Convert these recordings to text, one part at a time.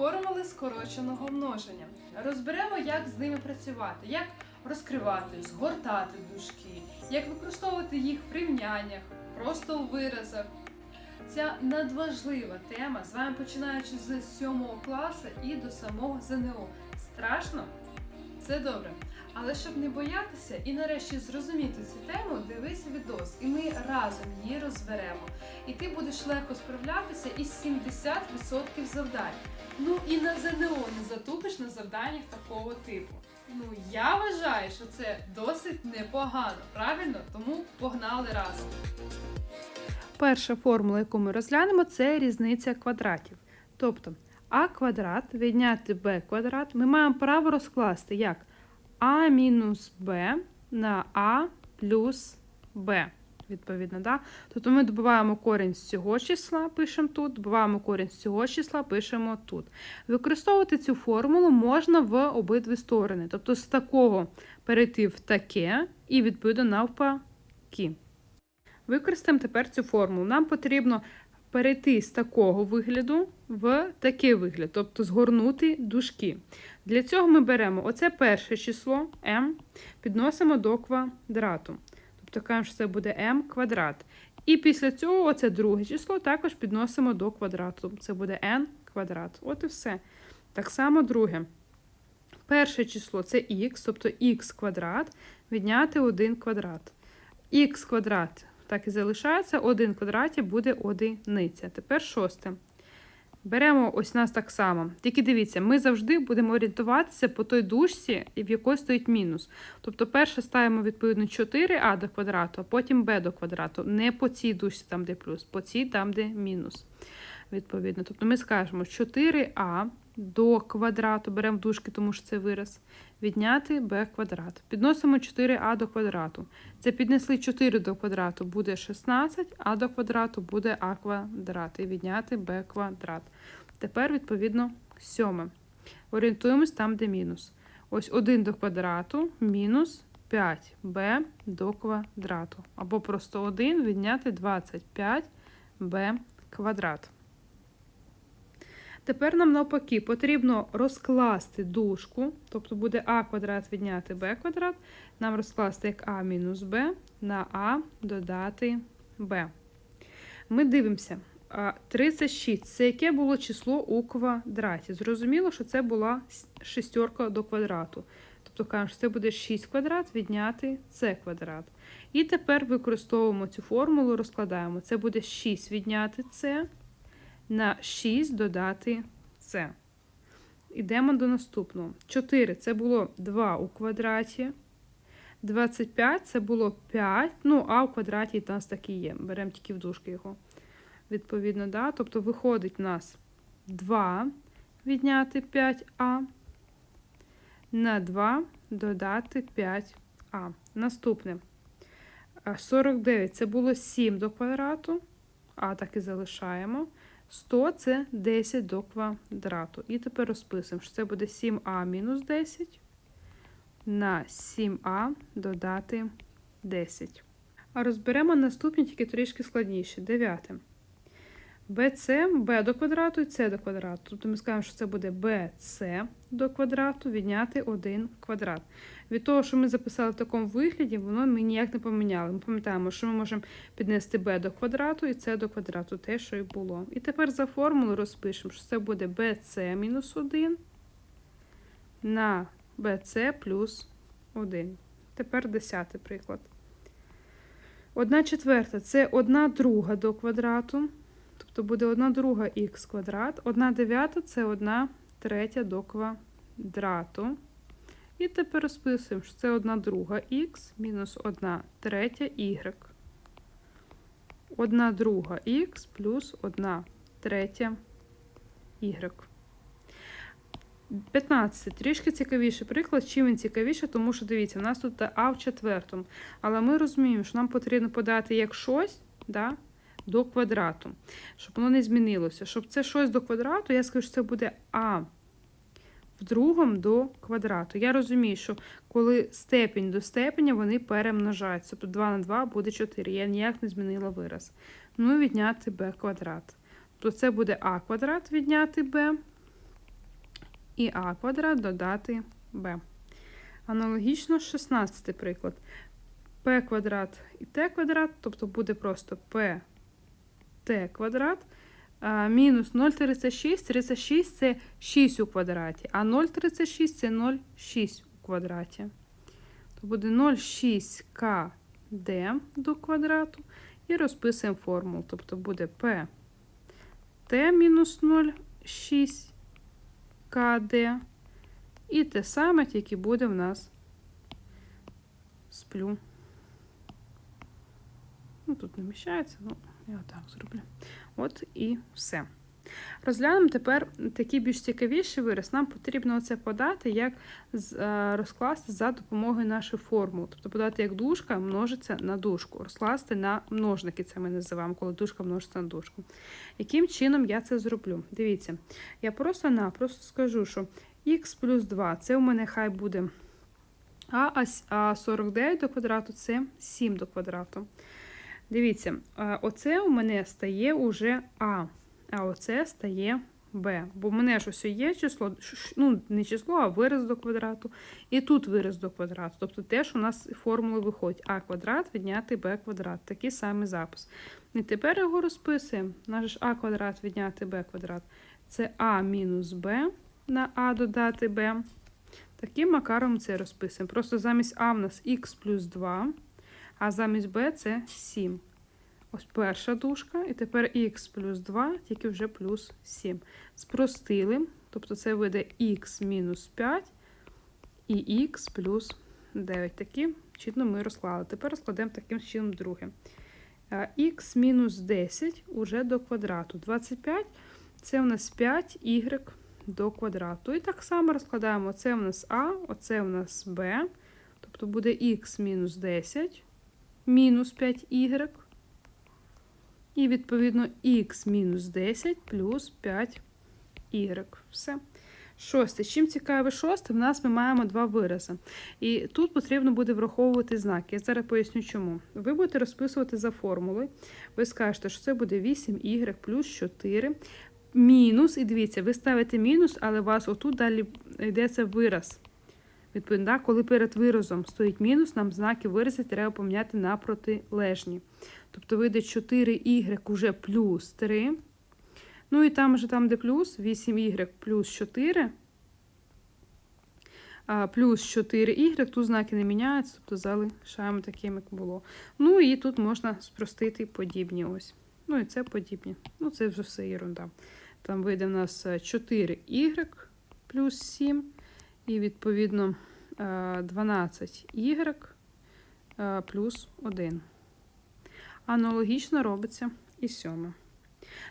формули скороченого множення. Розберемо, як з ними працювати, як розкривати, згортати дужки, як використовувати їх в рівняннях, просто у виразах. Ця надважлива тема з вами починаючи з 7 класу і до самого ЗНО. Страшно? Це добре. Але щоб не боятися і нарешті зрозуміти цю тему, дивись відос, і ми разом її розберемо. І ти будеш легко справлятися із 70% завдань. Ну і на ЗНО не затупиш на завданнях такого типу. Ну я вважаю, що це досить непогано, правильно? Тому погнали разом. Перша формула, яку ми розглянемо, це різниця квадратів. Тобто а квадрат відняти b квадрат ми маємо право розкласти як а мінус b на а плюс b. Відповідно, да? Тобто ми добуваємо корінь з цього числа, пишемо тут, добуваємо корінь з цього числа, пишемо тут. Використовувати цю формулу можна в обидві сторони. Тобто з такого перейти в таке і відповідно навпаки. Використаємо тепер цю формулу. Нам потрібно перейти з такого вигляду в такий вигляд, тобто згорнути дужки. Для цього ми беремо оце перше число m, підносимо до квадрату. Тобто кажемо, що це буде m квадрат. І після цього оце друге число також підносимо до квадрату. Це буде n квадрат. От і все. Так само друге. Перше число це х, тобто х квадрат, відняти 1 квадрат. х квадрат так і залишається, 1 квадраті буде одиниця. Тепер шосте. Беремо ось нас так само. Тільки дивіться, ми завжди будемо орієнтуватися по той дужці, в якої стоїть мінус. Тобто, перше ставимо відповідно 4а до квадрату, а потім b до квадрату. Не по цій дужці, там, де плюс, по цій там, де мінус. Відповідно. Тобто ми скажемо 4а до квадрату, беремо в дужки, тому що це вираз, відняти b квадрат. Підносимо 4а до квадрату. Це піднесли 4 до квадрату, буде 16, а до квадрату буде а квадрат. І відняти b квадрат. Тепер, відповідно, сьоме. Орієнтуємось там, де мінус. Ось 1 до квадрату мінус 5b до квадрату. Або просто 1 відняти 25b квадрат. Тепер нам навпаки потрібно розкласти дужку, тобто буде а квадрат відняти b квадрат, нам розкласти як а мінус b на а додати b. Ми дивимося. 36 це яке було число у квадраті. Зрозуміло, що це була шестерка до квадрату. Тобто кажемо, що це буде 6 квадрат відняти c квадрат. І тепер використовуємо цю формулу, розкладаємо. Це буде 6 відняти c на 6 додати c. Йдемо до наступного. 4 це було 2 у квадраті. 25 це було 5. Ну, а у квадраті у нас так і є. Беремо тільки в дужки його. Відповідно, да? тобто виходить у нас 2 відняти 5а. На 2 додати 5а. Наступне. 49 це було 7 до квадрату. А так і залишаємо. 100 це 10 до квадрату. І тепер розписуємо, що це буде 7а мінус 10 на 7а додати 10. А розберемо наступні тільки трішки складніше. Дев'яте. BC, b до квадрату і c до квадрату. Тобто ми скажемо, що це буде BC до квадрату відняти 1 квадрат. Від того, що ми записали в такому вигляді, воно ми ніяк не поміняли. Ми пам'ятаємо, що ми можемо піднести b до квадрату і c до квадрату, те, що і було. І тепер за формулу розпишемо, що це буде bc мінус 1 на bc плюс 1. Тепер десятий приклад. 1 четверта це 1 друга до квадрату. Тобто буде 1 друга х квадрат, 1 дев'ята це 1 третя до квадрату. І тепер розписуємо, що це 1 друга х мінус 1 третя y. 1 друга х плюс 1 третя y. 15. Трішки цікавіший приклад. Чим він цікавіший, тому що дивіться, у нас тут а в четвертому. Але ми розуміємо, що нам потрібно подати як щось, да, до квадрату, щоб воно не змінилося. Щоб це щось до квадрату, я скажу, що це буде А в другому до квадрату. Я розумію, що коли степінь до степеня, вони перемножаються. Тобто 2 на 2 буде 4. Я ніяк не змінила вираз. Ну і відняти b квадрат. Тобто це буде а квадрат відняти b і а квадрат додати b. Аналогічно 16 приклад. p квадрат і t квадрат, тобто буде просто t квадрат. Мінус 0,36. 36 це 6 у квадраті, а 0,36 це 0,6 у квадраті. То буде 0,6 kd до квадрату. І розписуємо формулу. Тобто буде p t мінус 0,6 kd. І те саме, тільки буде в нас сплю. Ну, тут не вміщається, ну, я отак зроблю. От і все. Розглянемо тепер такий більш цікавіший вираз. Нам потрібно це подати, як е, розкласти за допомогою нашої формул. Тобто подати, як дужка множиться на дужку. Розкласти на множники, це ми називаємо, коли дужка множиться на дужку. Яким чином я це зроблю? Дивіться, я просто-напросто скажу, що х плюс 2 це у мене хай буде а а 49 до квадрату це 7 до квадрату. Дивіться, оце у мене стає уже А, а оце стає Б. Бо в мене ж ось є число, ну не число, а вираз до квадрату. І тут вираз до квадрату. Тобто теж у нас формули виходять А квадрат відняти Б квадрат. Такий самий запис. І тепер його розписуємо. Наш А квадрат відняти Б квадрат. Це А мінус Б на А додати Б. Таким макаром це розписуємо. Просто замість А в нас х плюс 2, а замість Б це 7. Ось перша дужка, і тепер х плюс 2, тільки вже плюс 7. Спростили, тобто це вийде х мінус 5 і х плюс 9. Такі чином ми розклали. Тепер розкладемо таким чином друге. х мінус 10 уже до квадрату. 25 це у нас 5y до квадрату. І так само розкладаємо. Це у нас А, оце у нас Б. Тобто буде х мінус 10 мінус 5y. І відповідно х мінус 10 плюс 5y. Все. Шосте. Чим цікаве шосте, в нас ми маємо два вирази. І тут потрібно буде враховувати знаки. Я зараз поясню чому. Ви будете розписувати за формулою. Ви скажете, що це буде 8y плюс 4 мінус. І дивіться, ви ставите мінус, але у вас отут далі йдеться вираз. Відповідно, да, коли перед виразом стоїть мінус, нам знаки виразів треба поміняти на протилежні. Тобто вийде 4y уже плюс 3. Ну і там же там, де плюс, 8y плюс 4. А, плюс 4y, тут знаки не міняються, тобто залишаємо таким, як було. Ну і тут можна спростити подібні ось. Ну і це подібні. Ну, це вже все ерунда. Там вийде в нас 4y плюс 7, і відповідно 12y плюс 1. Аналогічно робиться і сьоме.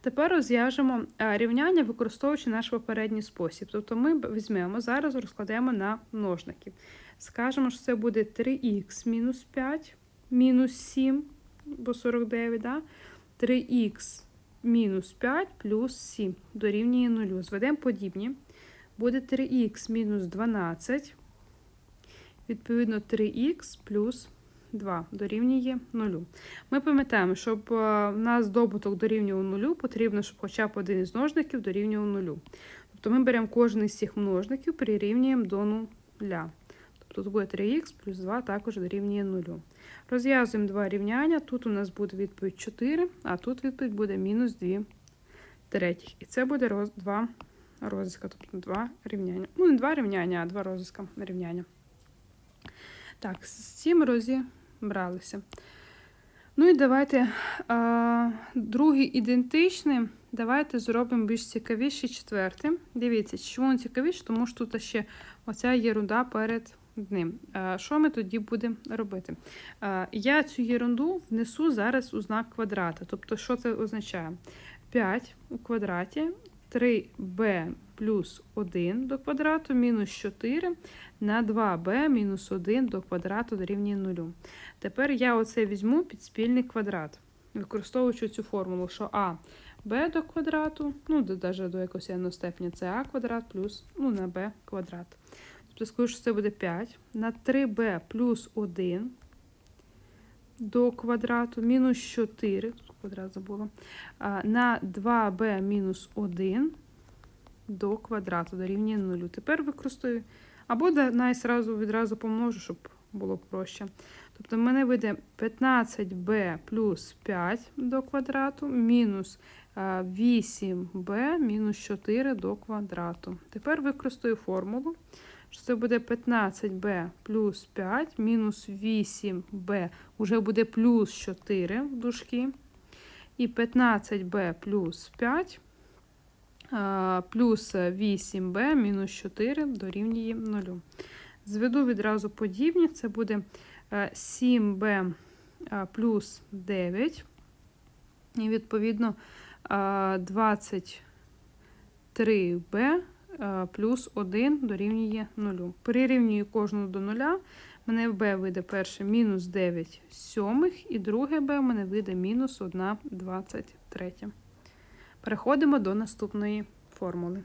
Тепер розв'яжемо е, рівняння, використовуючи наш попередній спосіб. Тобто ми візьмемо, зараз розкладемо на множники. Скажемо, що це буде 3х мінус 5 мінус 7, бо 49, да? 3х мінус 5 плюс 7 дорівнює 0. Зведемо подібні. Буде 3х мінус 12, відповідно 3х плюс 2 дорівнює 0. Ми пам'ятаємо, щоб е, в нас добуток дорівнював 0, потрібно, щоб хоча б один із множників дорівнював 0. Тобто ми беремо кожен із цих множників, прирівнюємо до 0. Тобто тут буде 3х плюс 2 також дорівнює 0. Розв'язуємо два рівняння. Тут у нас буде відповідь 4, а тут відповідь буде мінус 2 третіх. І це буде роз, два розв'язка, тобто два рівняння. Ну, не два рівняння, а два розв'язка рівняння. Так, з цим розібралися. Ну і давайте а, другий ідентичний. Давайте зробимо більш цікавіше четверте. Дивіться, чому він цікавіше, тому що тут ще оця єрунда перед ним. А, що ми тоді будемо робити? А, я цю єрунду внесу зараз у знак квадрата. Тобто, що це означає? 5 у квадраті, 3b плюс 1 до квадрату, мінус 4 на 2b мінус 1 до квадрату дорівнює 0. Тепер я оце візьму під спільний квадрат, використовуючи цю формулу, що а b до квадрату, ну, навіть до якогось n це а квадрат плюс ну, на b квадрат. Тобто скажу, що це буде 5 на 3b плюс 1 до квадрату, мінус 4, тут квадрат забула, на 2b мінус 1 до квадрату дорівнює 0. Тепер використаю, або навіть відразу помножу, щоб було проще. Тобто в мене вийде 15b плюс 5 до квадрату мінус е, 8b мінус 4 до квадрату. Тепер використаю формулу, що це буде 15b плюс 5 мінус 8b вже буде плюс 4 в дужки. І 15b плюс 5 плюс 8b мінус 4 дорівнює 0. Зведу відразу подібні, це буде е, 7b плюс 9. І відповідно 23b плюс 1 дорівнює 0. Перерівнюю кожну до 0. Мене b вийде перше мінус 9 сьомих, і друге b в мене вийде мінус 1 23. Переходимо до наступної формули.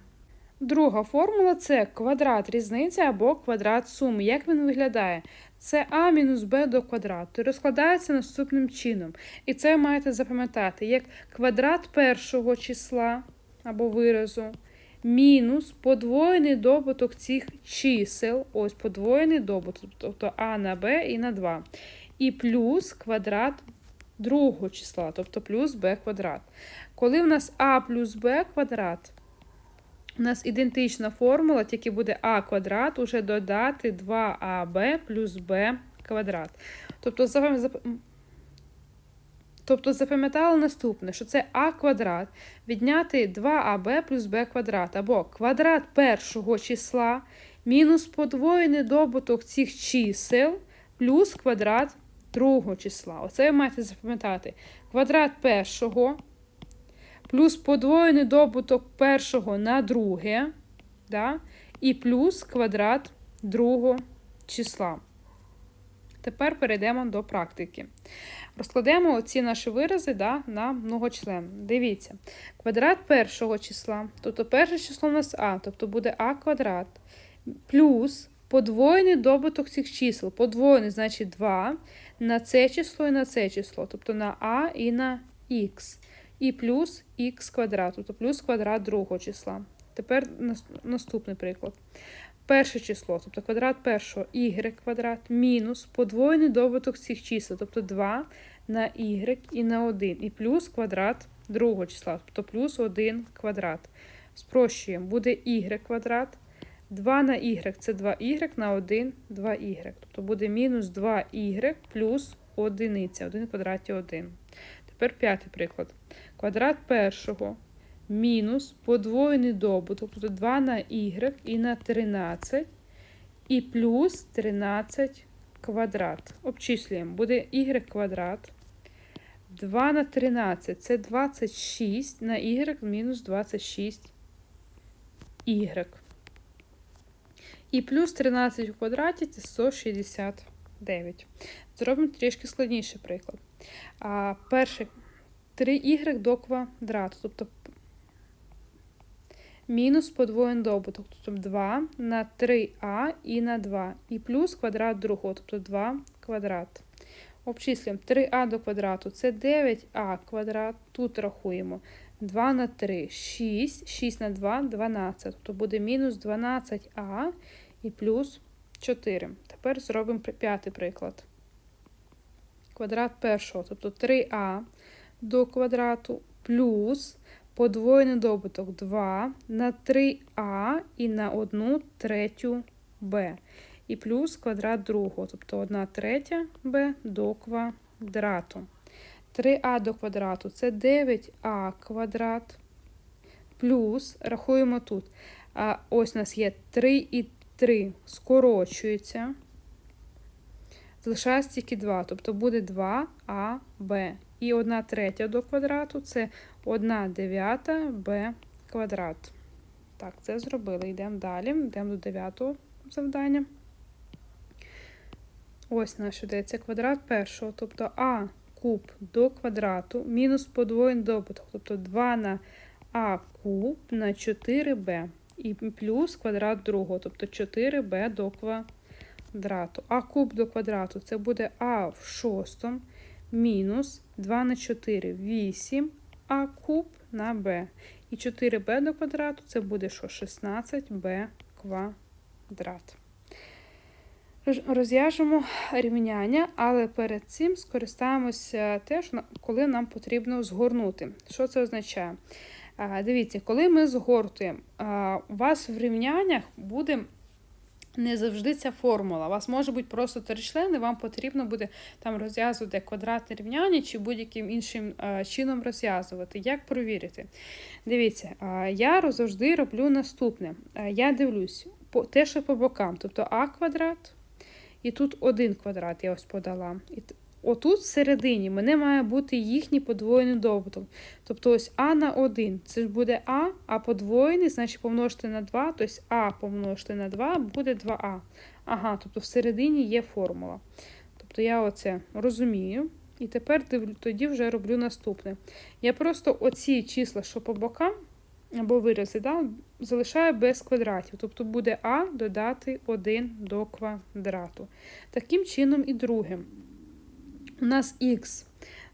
Друга формула це квадрат різниці або квадрат суми. Як він виглядає? Це а мінус b до квадрату. І розкладається наступним чином. І це ви маєте запам'ятати як квадрат першого числа або виразу мінус подвоєний добуток цих чисел. Ось подвоєний добуток, тобто а на b і на 2. І плюс квадрат другого числа, тобто плюс b квадрат. Коли в нас а плюс b квадрат, у нас ідентична формула, тільки буде а квадрат, уже додати 2аб плюс b квадрат. Тобто, тобто запам'ятали наступне, що це а квадрат відняти 2аб плюс b квадрат, або квадрат першого числа мінус подвоєний добуток цих чисел плюс квадрат другого числа. Оце ви маєте запам'ятати. Квадрат першого плюс подвоєний добуток першого на друге, да? і плюс квадрат другого числа. Тепер перейдемо до практики. Розкладемо оці наші вирази да, на многочлен. Дивіться, квадрат першого числа, тобто перше число у нас а, тобто буде а квадрат, плюс подвоєний добуток цих чисел. Подвоєний, значить 2 на це число і на це число, тобто на а і на х. І плюс х квадрат, тобто плюс квадрат другого числа. Тепер наступний приклад. Перше число, тобто квадрат першого y квадрат мінус подвоєний добуток цих чисел, тобто 2 на y і на 1, і плюс квадрат другого числа, тобто плюс 1 квадрат. Спрощуємо, буде y квадрат. 2 на y це 2y на 1 2y. Тобто буде мінус 2y плюс одиниця. 1 в квадраті 1. Тепер п'ятий приклад. Квадрат першого мінус подвоєний добуток, тобто 2 на y і на 13, і плюс 13 квадрат. Обчислюємо. Буде y квадрат. 2 на 13 це 26 на y мінус 26 y. І плюс 13 у квадраті це 169. Зробимо трішки складніший приклад. А, перший 3y до квадрату, тобто мінус подвоєний добуток, тобто 2 на 3а і на 2, і плюс квадрат другого, тобто 2 квадрат. Обчислюємо 3а до квадрату це 9а квадрат. Тут рахуємо 2 на 3 6, 6 на 2 12. Тобто буде мінус 12а і плюс 4. Тепер зробимо п'ятий приклад. Квадрат першого, тобто 3а до квадрату плюс подвоєний добуток 2 на 3а і на 1 третю b. І плюс квадрат другого, тобто 1 третя b до квадрату. 3а до квадрату це 9а квадрат. Плюс, рахуємо тут. А ось у нас є 3 і 3 скорочується. Залишається тільки 2, тобто буде 2аб. І 1 третя до квадрату це 1 дев'ята b квадрат. Так, це зробили. Йдемо далі. Йдемо до дев'ятого завдання. Ось наш. Це квадрат першого, тобто а куб до квадрату мінус подвоєний добуток, тобто 2 на а куб на 4b. І плюс квадрат другого, тобто 4b до квадрату. А куб до квадрату це буде а в шостому мінус 2 на 4 8 а куб на b. І 4b до квадрату це буде що? 16b квадрат. Роз- Розв'яжемо рівняння, але перед цим скористаємося теж, коли нам потрібно згорнути. Що це означає? Дивіться, коли ми згортуємо, у вас в рівняннях буде не завжди ця формула. У вас може бути просто три члени, вам потрібно буде там розв'язувати квадратне рівняння чи будь-яким іншим а, чином розв'язувати. Як провірити? Дивіться, а, я завжди роблю наступне. А, Я дивлюсь по, те, що по бокам, тобто а квадрат, і тут один квадрат я ось подала. Отут всередині мене має бути їхній подвоєний добуток. Тобто ось А на 1, це ж буде А, а подвоєний, значить помножити на 2, тобто А помножити на 2 буде 2А. Ага, тобто всередині є формула. Тобто я оце розумію. І тепер тоді вже роблю наступне. Я просто оці числа, що по бокам, або вирази, да, залишаю без квадратів. Тобто буде А додати 1 до квадрату. Таким чином і другим. У нас х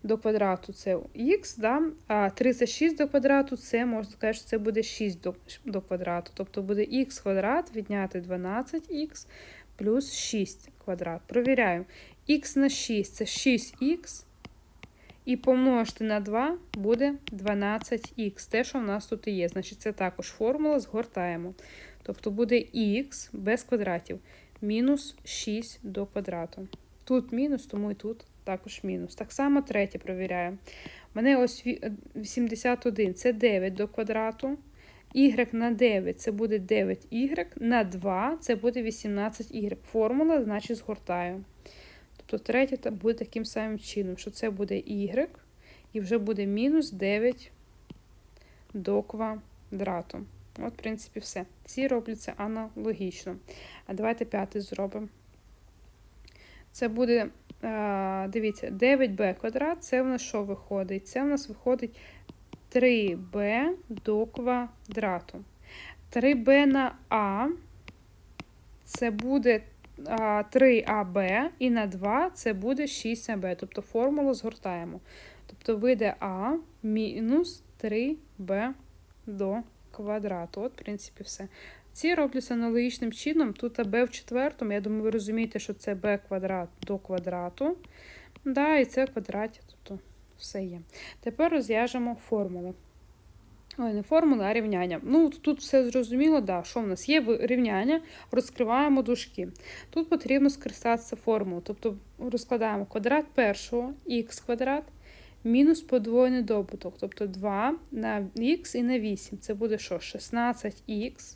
до квадрату це х, да? а 36 до квадрату це, можна сказати, що це буде 6 до, до квадрату. Тобто буде х квадрат відняти 12х плюс 6 квадрат. Провіряємо. х на 6 це 6х. І помножити на 2 буде 12х. Те, що в нас тут і є. Значить, це також формула, згортаємо. Тобто буде х без квадратів мінус 6 до квадрату. Тут мінус, тому і тут також мінус. Так само третє провіряємо. У мене ось 81 це 9 до квадрату. Y на 9 це буде 9y, на 2 це буде 18y. Формула, значить, згортаю. Тобто третє буде таким самим чином, що це буде y, і вже буде мінус 9 до квадрату. От, в принципі, все. Ці робляться аналогічно. А давайте п'ятий зробимо. Це буде, дивіться, 9b квадрат, це в нас що виходить? Це в нас виходить 3b до квадрату. 3b на а, це буде 3аб, і на 2 це буде 6аб. Тобто формулу згортаємо. Тобто вийде а мінус 3b до квадрату. От, в принципі, все. Ці робляться аналогічним чином. Тут b в четвертому. Я думаю, ви розумієте, що це b квадрат до квадрату. Да, і це квадраті, тобто все є. Тепер розв'яжемо формули. Ой, не формули, а рівняння. Ну, тут все зрозуміло, да, що в нас є рівняння, розкриваємо дужки. Тут потрібно скористатися формулою. Тобто розкладаємо квадрат першого, х квадрат, мінус подвоєний добуток. Тобто 2 на х і на 8. Це буде що? 16х.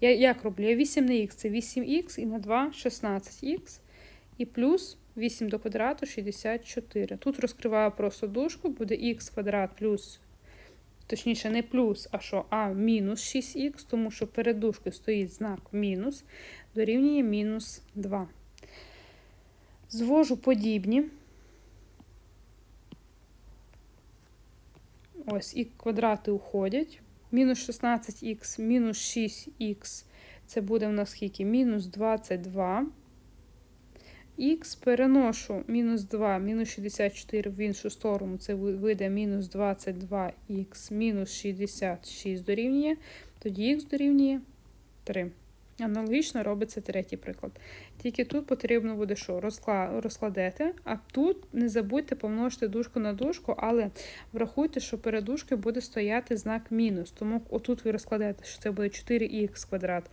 Я як роблю? Я 8 на х, це 8х і на 2 16х. І плюс 8 до квадрату 64. Тут розкриваю просто дужку, буде х квадрат плюс, точніше, не плюс, а що? А мінус 6х, тому що перед дужкою стоїть знак мінус, дорівнює мінус 2. Звожу подібні. Ось і квадрати уходять. Мінус 16х, мінус 6х. Це буде в нас скільки? Мінус 22. Х переношу мінус 2, мінус 64 в іншу сторону. Це ви- вийде мінус 22х, мінус 66 дорівнює. Тоді х дорівнює 3. Аналогічно робиться третій приклад. Тільки тут потрібно буде що? Розкла- розкладете, а тут не забудьте помножити дужку на дужку, але врахуйте, що перед дужкою буде стояти знак мінус. Тому отут ви розкладете, що це буде 4х квадрат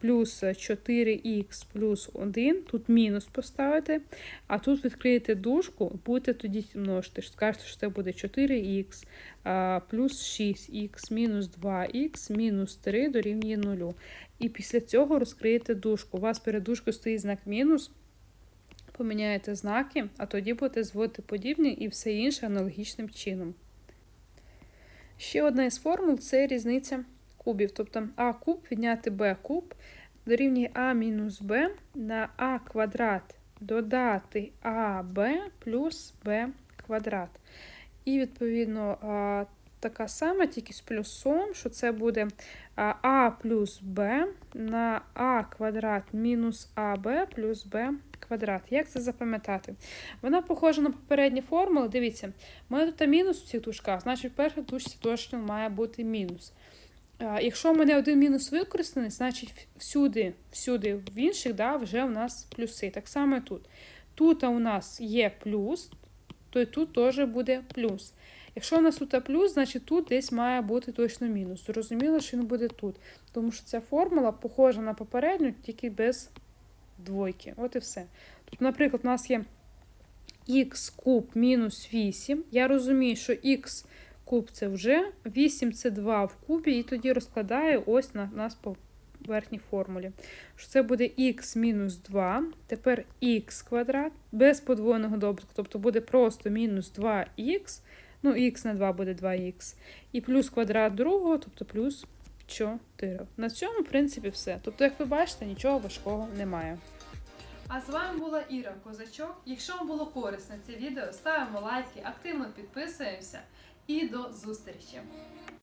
плюс 4х плюс 1. Тут мінус поставите, а тут відкриєте дужку, будете тоді множити. Скажете, що це буде 4х плюс 6х мінус 2х мінус 3 дорівнює 0. І після цього розкриєте дужку. У вас перед дужкою стоїть знак мінус. Поміняєте знаки, а тоді будете зводити подібні і все інше аналогічним чином. Ще одна із формул це різниця кубів. Тобто а куб відняти b куб дорівнює а мінус b на а квадрат додати аб плюс b квадрат. І відповідно така сама, тільки з плюсом, що це буде а, плюс b на а квадрат мінус аб плюс b квадрат. Як це запам'ятати? Вона похожа на попередні формули. Дивіться, у тут мінус в цих дужках, значить в першій дужці точно має бути мінус. Якщо в мене один мінус використаний, значить всюди, всюди в інших да, вже у нас плюси. Так само і тут. Тут у нас є плюс, то й тут теж буде плюс. Якщо у нас тут плюс, значить тут десь має бути точно мінус. Зрозуміло, що він буде тут. Тому що ця формула похожа на попередню, тільки без двойки. От і все. Тут, наприклад, у нас є х куб мінус 8. Я розумію, що х куб це вже 8 це 2 в кубі, і тоді розкладаю ось на нас по верхній формулі. Що це буде х мінус 2, тепер х квадрат без подвоєного добутку, тобто буде просто мінус 2х, ну х на 2 буде 2х, і плюс квадрат другого, тобто плюс 4. На цьому, в принципі, все. Тобто, як ви бачите, нічого важкого немає. А з вами була Іра Козачок. Якщо вам було корисне це відео, ставимо лайки, активно підписуємося і до зустрічі!